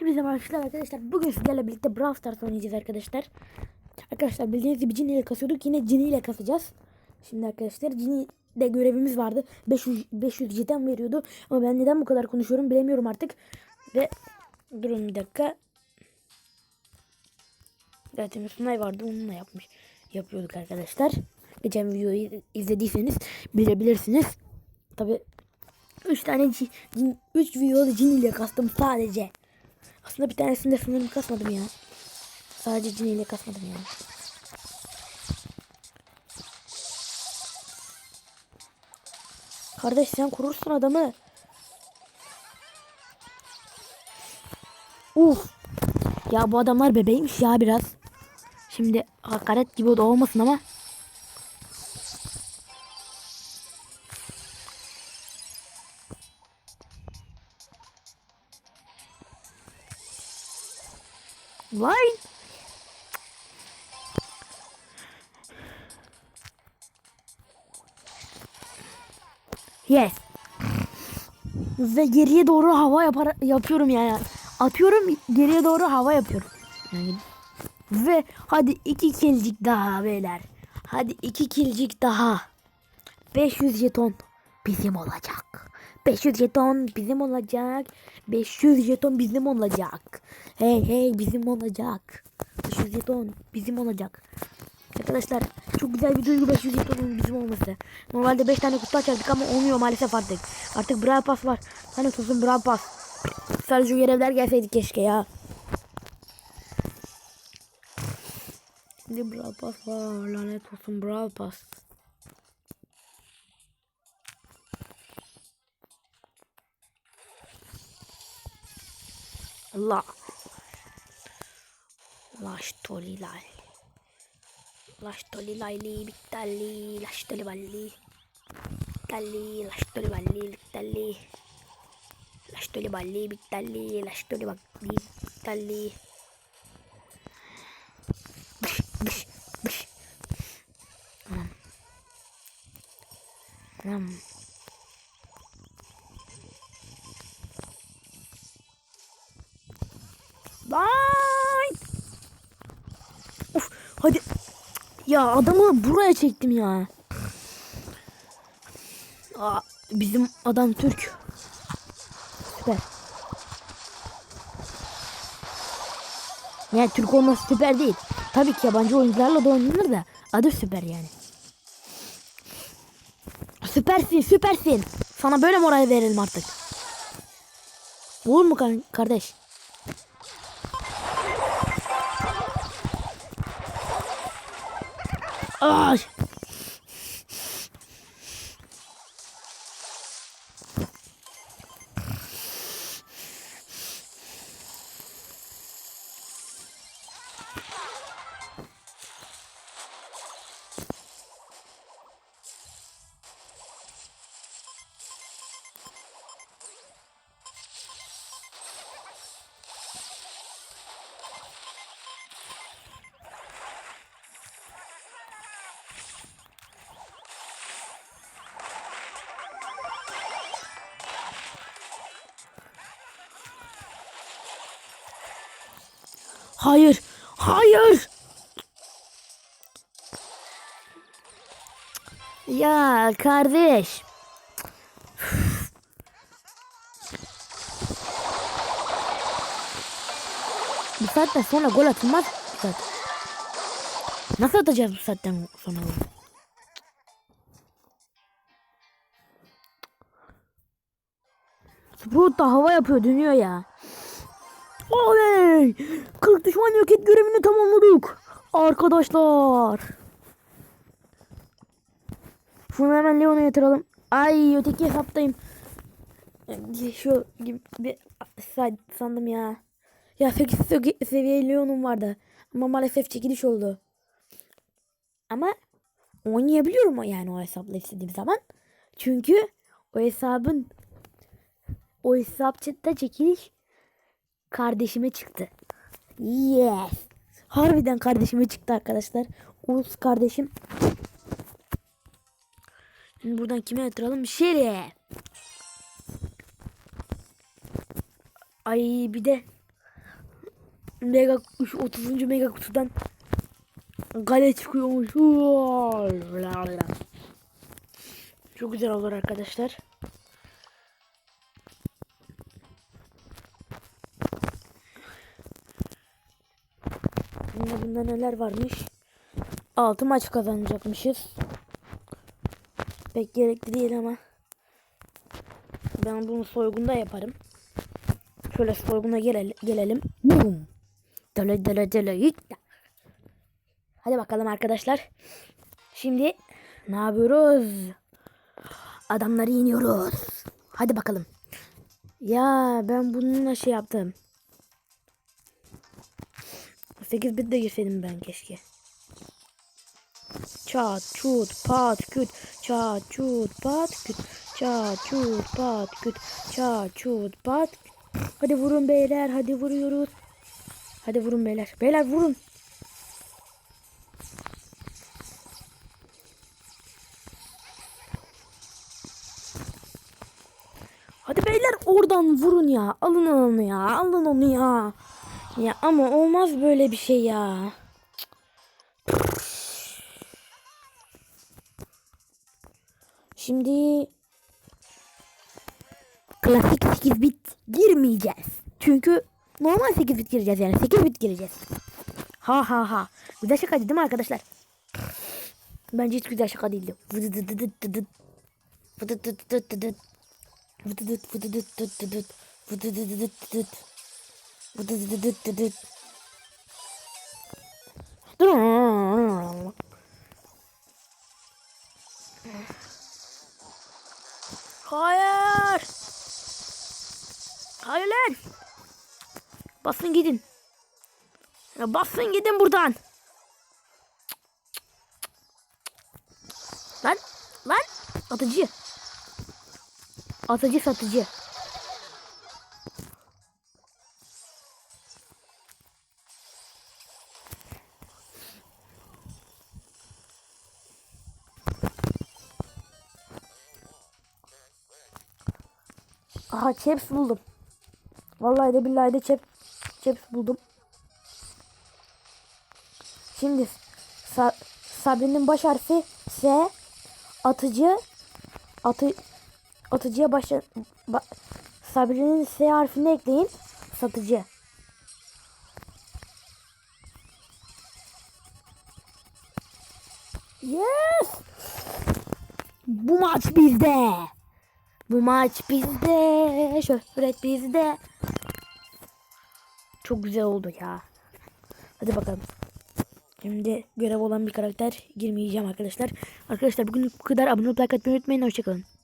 Hepinize merhabalar arkadaşlar. Bugün sizlerle birlikte Brawl Stars oynayacağız arkadaşlar. Arkadaşlar bildiğiniz gibi Cini ile kasıyorduk. Yine Cini ile kasacağız. Şimdi arkadaşlar Cini de görevimiz vardı. 500, 500 cidden veriyordu. Ama ben neden bu kadar konuşuyorum bilemiyorum artık. Ve durun bir dakika. Zaten Sunay vardı onunla yapmış. Yapıyorduk arkadaşlar. Geçen videoyu izlediyseniz bilebilirsiniz. Tabi 3 tane cin, cin 3 videoda cin ile kastım sadece. Aslında bir tanesinde sanırım kasmadım ya. Sadece cin ile kasmadım ya. Kardeş sen korursun adamı. Uf. Ya bu adamlar bebeğmiş ya biraz. Şimdi hakaret gibi da olmasın ama. Vay. Yes. Ve geriye doğru hava yapar yapıyorum yani. Atıyorum geriye doğru hava yapıyorum. Yani ve hadi iki kilcik daha beyler. Hadi iki kilcik daha. 500 jeton bizim olacak. 500 jeton bizim olacak. 500 jeton bizim olacak. Hey hey bizim olacak. 500 jeton bizim olacak. Arkadaşlar çok güzel bir duygu 500 jetonun bizim olması. Normalde 5 tane kutu açardık ama olmuyor maalesef artık. Artık Brawl Pass var. Hani olsun Brawl Pass. Sadece görevler gelseydi keşke ya. Şimdi Brawl Pass var. Lanet olsun Brawl Pass. Allah. Laş. Laş tolilayli bittalli. Laş toliballi. Bittalli. Laş toliballi bittalli. Laş toliballi bittalli. Laş toliballi bittalli. Bış bış bış. Anam. Anam. Ya adamı buraya çektim ya. Aa, bizim adam Türk. Süper. Yani Türk olması süper değil. Tabii ki yabancı oyuncularla da oynanır da adı süper yani. Süpersin süpersin. Sana böyle moral verelim artık. Olur mu kar- kardeş? Ay. Hayır. Hayır. Ya kardeş. Bu saatten sonra gol atılmaz. Saat. Nasıl atacağız bu saatten sonra gol? Sprout da hava yapıyor dönüyor ya. Oley! 40 düşman yok et görevini tamamladık. Arkadaşlar. Şunu hemen Leon'a yatıralım. Ay öteki hesaptayım. Şu gibi bir sa- sandım ya. Ya 8 se- seviye Leon'um vardı. Ama maalesef çekiliş oldu. Ama oynayabiliyorum o yani o hesapla istediğim zaman. Çünkü o hesabın o hesapta çekiliş kardeşime çıktı. Yes. Harbiden kardeşime çıktı arkadaşlar. Oğuz kardeşim. Şimdi buradan kime yatıralım? Şere. Ay bir de mega şu 30. mega kutudan gale çıkıyormuş. Çok güzel olur arkadaşlar. Şimdi bunda neler varmış? 6 maç kazanacakmışız. Pek gerekli değil ama. Ben bunu soygunda yaparım. Şöyle soyguna gelelim. gelelim. Dele dele dele. Hadi bakalım arkadaşlar. Şimdi ne yapıyoruz? Adamları iniyoruz. Hadi bakalım. Ya ben bununla şey yaptım. 8 bit de girseydim ben keşke. Çat çut pat küt çat çut pat küt çat çut pat küt çat çut pat küt. Hadi vurun beyler hadi vuruyoruz. Hadi vurun beyler. Beyler vurun. Hadi beyler oradan vurun ya. Alın onu ya. Alın onu ya. Ya ama olmaz böyle bir şey ya. Şimdi klasik 8 bit girmeyeceğiz. Çünkü normal 8 bit gireceğiz yani 8 bit gireceğiz. Ha ha ha. Güzel şakaydı değil mi arkadaşlar? Bence hiç güzel şaka değildi. Vıdıdıdıdıdıdıt. Hayır. Hayır lan. Basın gidin. Basın gidin buradan. Lan. Lan. Atıcı. Atıcı satıcı. Aha chips buldum. Vallahi de billahi de chip, chips buldum. Şimdi Sa Sabri'nin baş harfi S. Atıcı atı atıcıya başla ba, Sabri'nin S harfini ekleyin. Satıcı. Yes! Bu maç bizde. Bu maç bizde. Şöhret bizde. Çok güzel oldu ya. Hadi bakalım. Şimdi görev olan bir karakter girmeyeceğim arkadaşlar. Arkadaşlar bugün bu kadar. Abone olup like atmayı unutmayın. Hoşçakalın.